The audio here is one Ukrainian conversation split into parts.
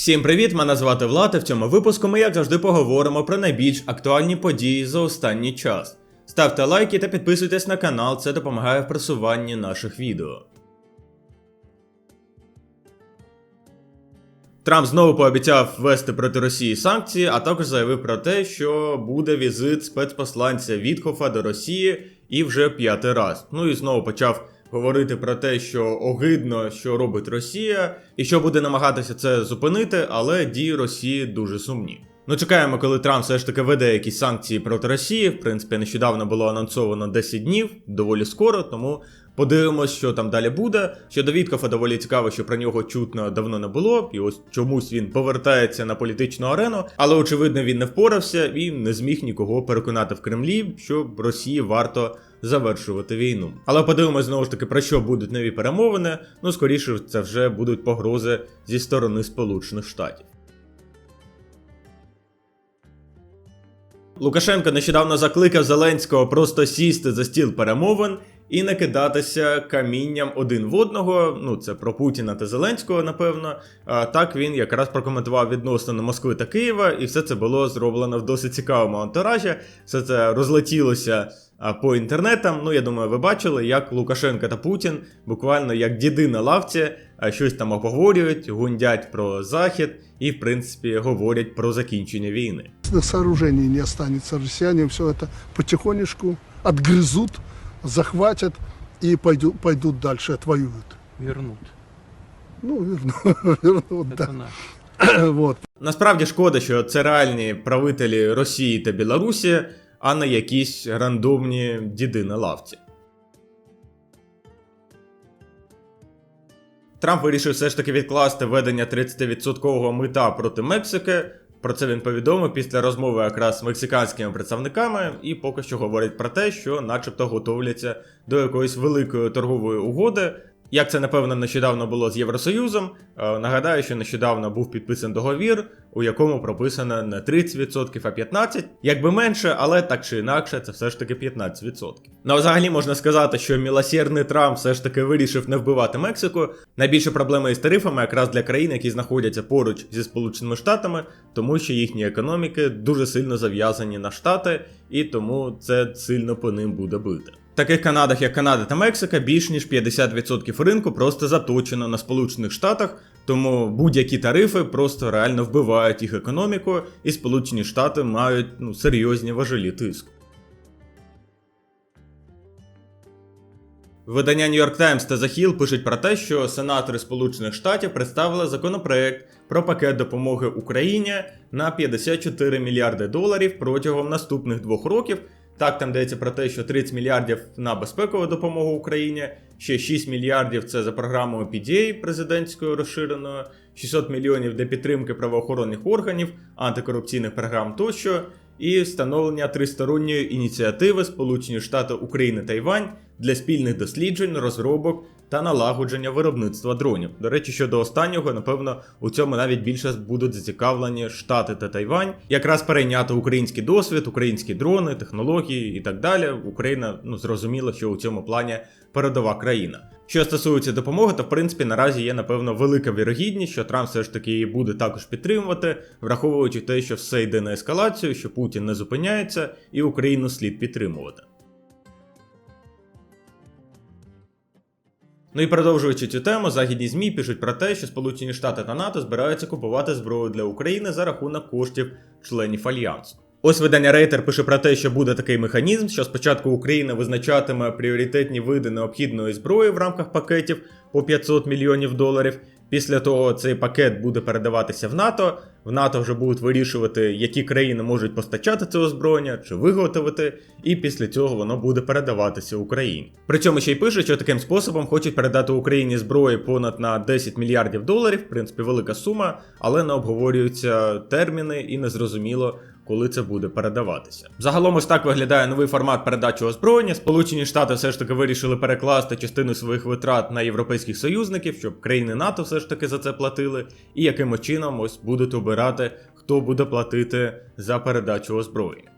Всім привіт! Мене звати Влад, і в цьому випуску ми, як завжди, поговоримо про найбільш актуальні події за останній час. Ставте лайки та підписуйтесь на канал, це допомагає в просуванні наших відео. Трамп знову пообіцяв ввести проти Росії санкції, а також заявив про те, що буде візит спецпосланця Вітхофа до Росії і вже п'ятий раз. Ну і знову почав говорити про те, що огидно, що робить Росія, і що буде намагатися це зупинити, але дії Росії дуже сумні. Ну, чекаємо, коли Трамп все ж таки веде якісь санкції проти Росії. В принципі, нещодавно було анонсовано 10 днів, доволі скоро, тому подивимось, що там далі буде. Щодо Віткофа доволі цікаво, що про нього чутно давно не було, і ось чомусь він повертається на політичну арену, але очевидно він не впорався і не зміг нікого переконати в Кремлі, що Росії варто завершувати війну. Але подивимось знову ж таки про що будуть нові перемовини. Ну скоріше це вже будуть погрози зі сторони Сполучених Штатів. Лукашенко нещодавно закликав Зеленського просто сісти за стіл перемовин і не кидатися камінням один в одного. Ну це про Путіна та Зеленського, напевно. А, так він якраз прокоментував відносно Москви та Києва, і все це було зроблено в досить цікавому антуражі. Все це розлетілося по інтернетам. Ну я думаю, ви бачили, як Лукашенко та Путін буквально як діди на лавці щось там обговорюють, гундять про захід і, в принципі, говорять про закінчення війни. сооружений не останется. Россияне все это потихонечку отгрызут, захватят и пойдут, пойдут дальше, отвоюют. вернут. Ну, верну- вернут, Это да. наш. Вот. Насправді шкода, що це реальні правителі Росії та Білорусі, а не якісь рандомні діди на лавці. Трамп вирішив все ж таки відкласти введення 30% мита проти Мексики. Про це він повідомив після розмови якраз з мексиканськими представниками, і поки що говорить про те, що начебто готовляться до якоїсь великої торгової угоди. Як це напевно нещодавно було з Євросоюзом, е, нагадаю, що нещодавно був підписаний договір, у якому прописано не 30%, а 15%. Якби менше, але так чи інакше, це все ж таки 15%. Ну взагалі можна сказати, що мілосердний Трамп все ж таки вирішив не вбивати Мексику. Найбільша проблема із тарифами якраз для країн, які знаходяться поруч зі Сполученими Штатами, тому що їхні економіки дуже сильно зав'язані на штати, і тому це сильно по ним буде бити. Таких Канадах, як Канада та Мексика, більш ніж 50% ринку просто заточено на Сполучених Штатах, тому будь-які тарифи просто реально вбивають їх економіку, і Сполучені Штати мають ну, серйозні важелі тиску. Видання New York Times та The Hill пишуть про те, що сенатори Сполучених Штатів представили законопроект про пакет допомоги Україні на 54 мільярди доларів протягом наступних двох років. Так, там йдеться про те, що 30 мільярдів на безпекову допомогу Україні, ще 6 мільярдів це за програмою PDA президентською розширеною, 600 мільйонів для підтримки правоохоронних органів, антикорупційних програм тощо, і встановлення тристоронньої ініціативи Сполучені Штати України Тайвань для спільних досліджень, розробок та налагодження виробництва дронів. До речі, щодо останнього, напевно, у цьому навіть більше будуть зацікавлені Штати та Тайвань, якраз перейняти український досвід, українські дрони, технології і так далі. Україна ну зрозуміло, що у цьому плані передова країна. Що стосується допомоги, то в принципі наразі є напевно велика вірогідність, що Трамп все ж таки її буде також підтримувати, враховуючи те, що все йде на ескалацію, що Путін не зупиняється, і Україну слід підтримувати. Ну і продовжуючи цю тему, західні ЗМІ пишуть про те, що Сполучені Штати та НАТО збираються купувати зброю для України за рахунок коштів членів альянсу. Ось видання Рейтер пише про те, що буде такий механізм, що спочатку Україна визначатиме пріоритетні види необхідної зброї в рамках пакетів по 500 мільйонів доларів. Після того цей пакет буде передаватися в НАТО. В НАТО вже будуть вирішувати, які країни можуть постачати це озброєння чи виготовити, і після цього воно буде передаватися Україні. При цьому ще й пишуть, що таким способом хочуть передати Україні зброї понад на 10 мільярдів доларів, в принципі, велика сума, але не обговорюються терміни і незрозуміло. Коли це буде передаватися, загалом ось так виглядає новий формат передачі озброєння. Сполучені Штати все ж таки вирішили перекласти частину своїх витрат на європейських союзників, щоб країни НАТО все ж таки за це платили, і яким чином ось будуть обирати, хто буде платити за передачу озброєння.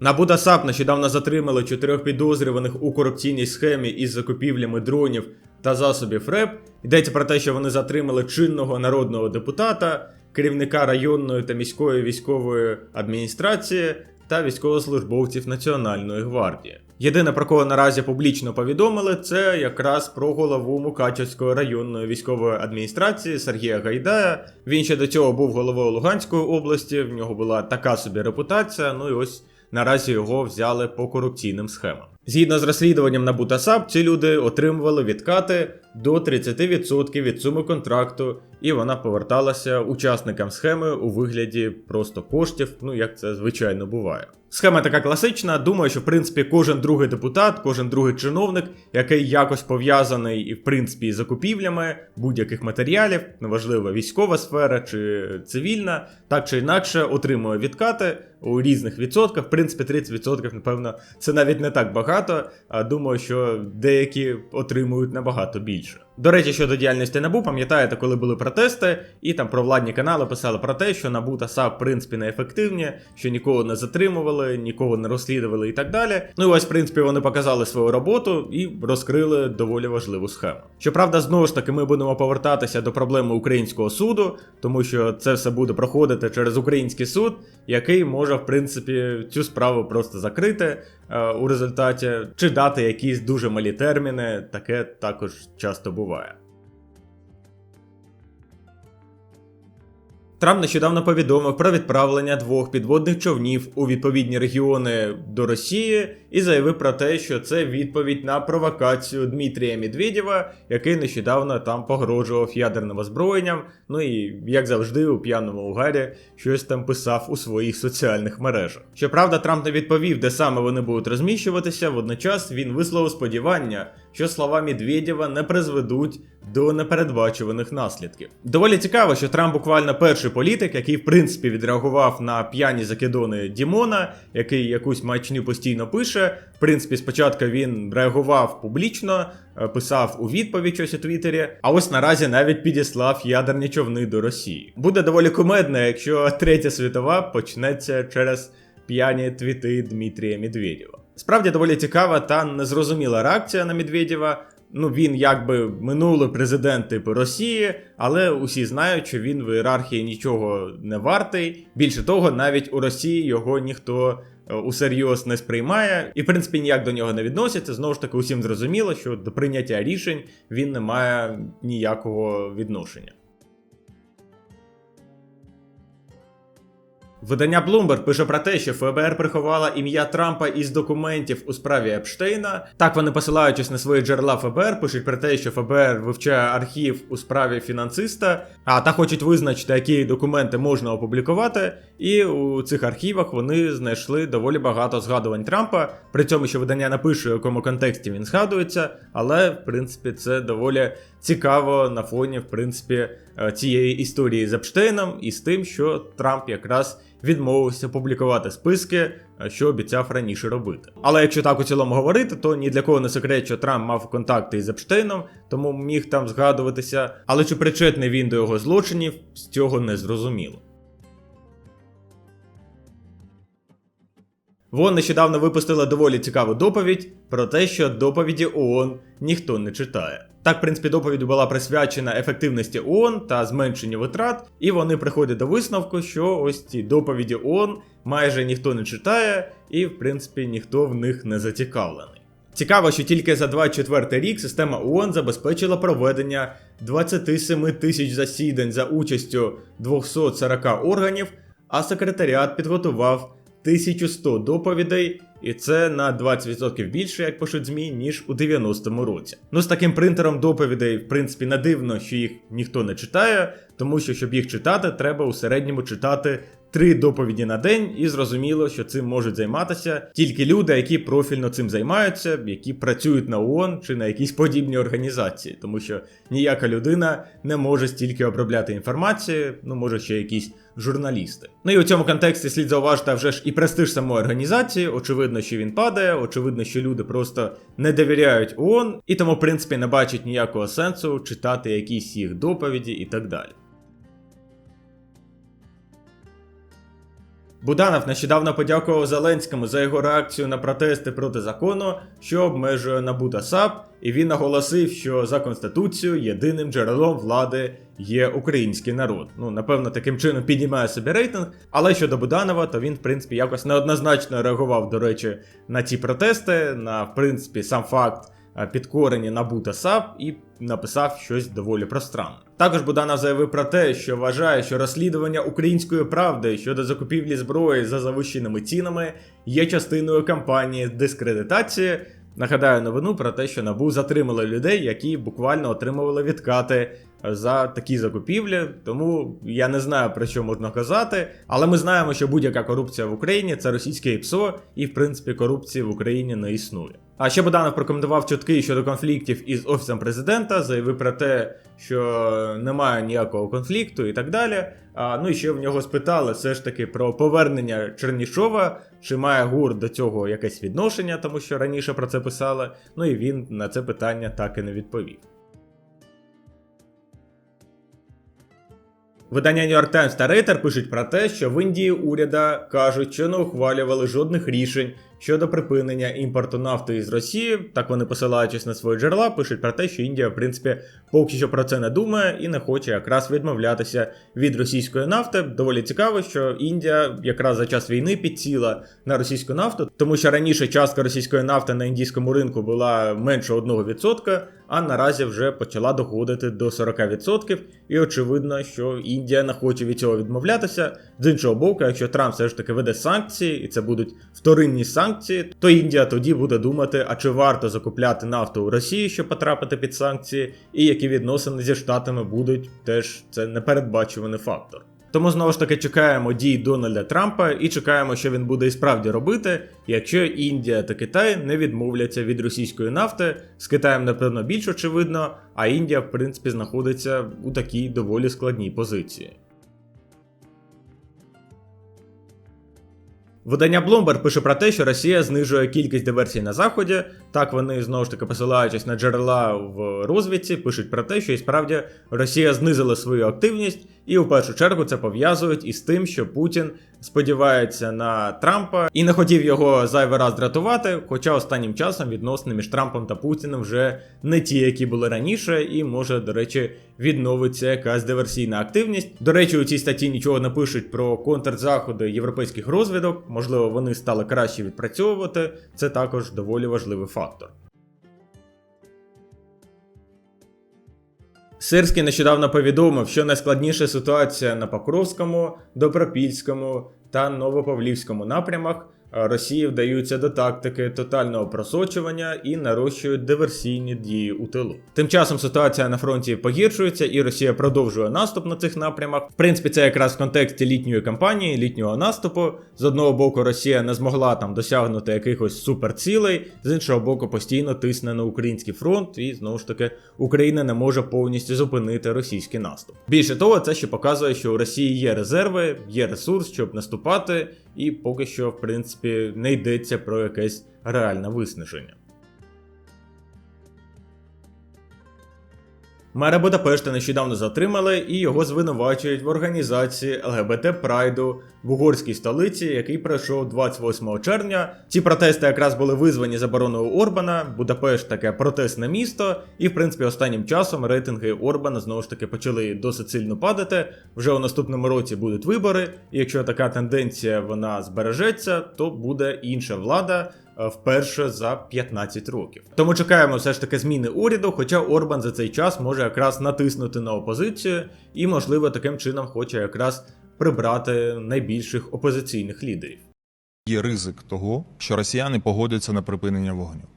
На Будасап нещодавно затримали чотирьох підозрюваних у корупційній схемі із закупівлями дронів та засобів РЕП. Йдеться про те, що вони затримали чинного народного депутата, керівника районної та міської військової адміністрації та військовослужбовців Національної гвардії. Єдине про кого наразі публічно повідомили, це якраз про голову Мукачевської районної військової адміністрації Сергія Гайдая. Він ще до цього був головою Луганської області. В нього була така собі репутація. Ну і ось наразі його взяли по корупційним схемам. Згідно з розслідуванням на Бутасап, ці люди отримували відкати до 30% від суми контракту, і вона поверталася учасникам схеми у вигляді просто коштів, ну як це звичайно буває. Схема така класична. Думаю, що в принципі кожен другий депутат, кожен другий чиновник, який якось пов'язаний і в принципі із закупівлями будь-яких матеріалів, неважливо військова сфера чи цивільна, так чи інакше отримує відкати у різних відсотках. В принципі, 30% напевно, це навіть не так багато. А думаю, що деякі отримують набагато більше. До речі, щодо діяльності НАБУ, пам'ятаєте, коли були протести, і там провладні канали писали про те, що НАБУ та САП в принципі неефективні, що нікого не затримували, нікого не розслідували і так далі. Ну і ось, в принципі, вони показали свою роботу і розкрили доволі важливу схему. Щоправда, знову ж таки, ми будемо повертатися до проблеми українського суду, тому що це все буде проходити через український суд, який може, в принципі, цю справу просто закрити е, у результаті, чи дати якісь дуже малі терміни, таке також часто буває. Трамп нещодавно повідомив про відправлення двох підводних човнів у відповідні регіони до Росії і заявив про те, що це відповідь на провокацію Дмитрія Медведєва, який нещодавно там погрожував ядерним озброєнням. Ну і як завжди, у п'яному угарі щось там писав у своїх соціальних мережах. Щоправда, Трамп не відповів, де саме вони будуть розміщуватися. Водночас він висловив сподівання, що слова Медведєва не призведуть до непередбачуваних наслідків. Доволі цікаво, що Трамп буквально перший політик, який в принципі відреагував на п'яні закидони Дімона, який якусь маячню постійно пише. В принципі, спочатку він реагував публічно, е, писав у відповідь щось у Твіттері, а ось наразі навіть підіслав ядерні човни до Росії. Буде доволі кумедно, якщо третя світова почнеться через п'яні твіти Дмитрія Медведєва. Справді доволі цікава та незрозуміла реакція на Медведєва. Ну, він якби минулий президент типу Росії, але усі знають, що він в ієрархії нічого не вартий. Більше того, навіть у Росії його ніхто е, усерйоз не сприймає, і в принципі ніяк до нього не відносяться. Знову ж таки, усім зрозуміло, що до прийняття рішень він не має ніякого відношення. Видання Bloomberg пише про те, що ФБР приховала ім'я Трампа із документів у справі Епштейна. Так вони посилаючись на свої джерела ФБР, пишуть про те, що ФБР вивчає архів у справі фінансиста, а та хочуть визначити, які документи можна опублікувати. І у цих архівах вони знайшли доволі багато згадувань Трампа. При цьому, що видання напише, у якому контексті він згадується, але в принципі це доволі цікаво на фоні, в принципі, цієї історії з Епштейном і з тим, що Трамп якраз відмовився публікувати списки, е, що обіцяв раніше робити. Але якщо так у цілому говорити, то ні для кого не секрет, що Трамп мав контакти із Епштейном, тому міг там згадуватися. Але чи причетний він до його злочинів, з цього не зрозуміло. ВОН нещодавно випустила доволі цікаву доповідь про те, що доповіді ООН ніхто не читає. Так, в принципі, доповідь була присвячена ефективності ООН та зменшенню витрат, і вони приходять до висновку, що ось ці доповіді ООН майже ніхто не читає, і в принципі ніхто в них не зацікавлений. Цікаво, що тільки за 24 рік система ООН забезпечила проведення 27 тисяч засідань за участю 240 органів, а секретаріат підготував 1100 доповідей, і це на 20% більше, як пишуть ЗМІ, ніж у 90-му році. Ну, з таким принтером доповідей, в принципі, не дивно, що їх ніхто не читає, тому що, щоб їх читати, треба у середньому читати три доповіді на день, і зрозуміло, що цим можуть займатися тільки люди, які профільно цим займаються, які працюють на ООН чи на якісь подібні організації, тому що ніяка людина не може стільки обробляти інформацію, ну може ще якісь журналісти. Ну і у цьому контексті слід зауважити вже ж і престиж самої організації. Очевидно, що він падає, очевидно, що люди просто не довіряють ООН, і тому, в принципі, не бачать ніякого сенсу читати якісь їх доповіді і так далі. Буданов нещодавно подякував Зеленському за його реакцію на протести проти закону, що обмежує НАБУ та САП, і він наголосив, що за конституцією єдиним джерелом влади є український народ. Ну напевно, таким чином піднімає собі рейтинг. Але щодо Буданова, то він, в принципі, якось неоднозначно реагував, до речі, на ці протести, на в принципі сам факт е, підкорення НАБУ та САП і написав щось доволі пространне. Також Буданов заявив про те, що вважає, що розслідування української правди щодо закупівлі зброї за завищеними цінами є частиною кампанії дискредитації. Нагадаю новину про те, що НАБУ затримали людей, які буквально отримували відкати за такі закупівлі. Тому я не знаю про що можна казати, але ми знаємо, що будь-яка корупція в Україні це російське ІПСО, і в принципі корупції в Україні не існує. А ще Буданов прокоментував чутки щодо конфліктів із офісом президента, заявив про те, що немає ніякого конфлікту і так далі. А, ну і ще в нього спитали все ж таки про повернення Чернішова, чи має ГУР до цього якесь відношення, тому що раніше про це писали. Ну і він на це питання так і не відповів. Видання New York Times та Reuters пишуть про те, що в Індії уряда кажуть, що не ухвалювали жодних рішень щодо припинення імпорту нафти із Росії. Так вони посилаючись на свої джерела, пишуть про те, що Індія, в принципі, поки що про це не думає і не хоче якраз відмовлятися від російської нафти. Доволі цікаво, що Індія якраз за час війни підсіла на російську нафту, тому що раніше частка російської нафти на індійському ринку була менше 1%, а наразі вже почала доходити до 40%. І очевидно, що Індія не хоче від цього відмовлятися. З іншого боку, якщо Трамп все ж таки веде санкції, і це будуть вторинні санкції, то Індія тоді буде думати, а чи варто закупляти нафту у Росії, щоб потрапити під санкції, і які відносини зі штатами будуть теж це непередбачуваний фактор. Тому знову ж таки чекаємо дій Дональда Трампа і чекаємо, що він буде і справді робити, якщо Індія та Китай не відмовляться від російської нафти. З Китаєм, напевно, більш очевидно, а Індія, в принципі, знаходиться у такій доволі складній позиції. Видання Bloomberg пише про те, що Росія знижує кількість диверсій на заході. Так вони знову ж таки посилаючись на джерела в розвідці, пишуть про те, що і справді Росія знизила свою активність, і у першу чергу це пов'язують із тим, що Путін сподівається на Трампа і не хотів його зайвий раз дратувати. Хоча останнім часом відносини між Трампом та Путіним вже не ті, які були раніше, і може, до речі, відновиться якась диверсійна активність. До речі, у цій статті нічого не пишуть про контрзаходи європейських розвідок. Можливо, вони стали краще відпрацьовувати. Це також доволі важливий фактор. Сирський нещодавно повідомив, що найскладніша ситуація на Покровському, Добропільському та Новопавлівському напрямах. Росії вдаються до тактики тотального просочування і нарощують диверсійні дії у тилу. Тим часом ситуація на фронті погіршується, і Росія продовжує наступ на цих напрямах. В принципі, це якраз в контексті літньої кампанії, літнього наступу. З одного боку, Росія не змогла там досягнути якихось суперцілей, з іншого боку, постійно тисне на український фронт, і знову ж таки Україна не може повністю зупинити російський наступ. Більше того, це ще показує, що у Росії є резерви, є ресурс, щоб наступати, і поки що, в принципі, не йдеться про якесь реальне виснаження. Мера Будапешта нещодавно затримали і його звинувачують в організації ЛГБТ Прайду в угорській столиці, який пройшов 28 червня. Ці протести якраз були визвані забороною Орбана. Будапешт таке протестне місто, і в принципі останнім часом рейтинги Орбана знову ж таки почали досить сильно падати. Вже у наступному році будуть вибори. І якщо така тенденція вона збережеться, то буде інша влада вперше за 15 років. Тому чекаємо все ж таки зміни уряду, хоча Орбан за цей час може якраз натиснути на опозицію і, можливо, таким чином хоче якраз прибрати найбільших опозиційних лідерів. Є ризик того, що росіяни погодяться на припинення вогню.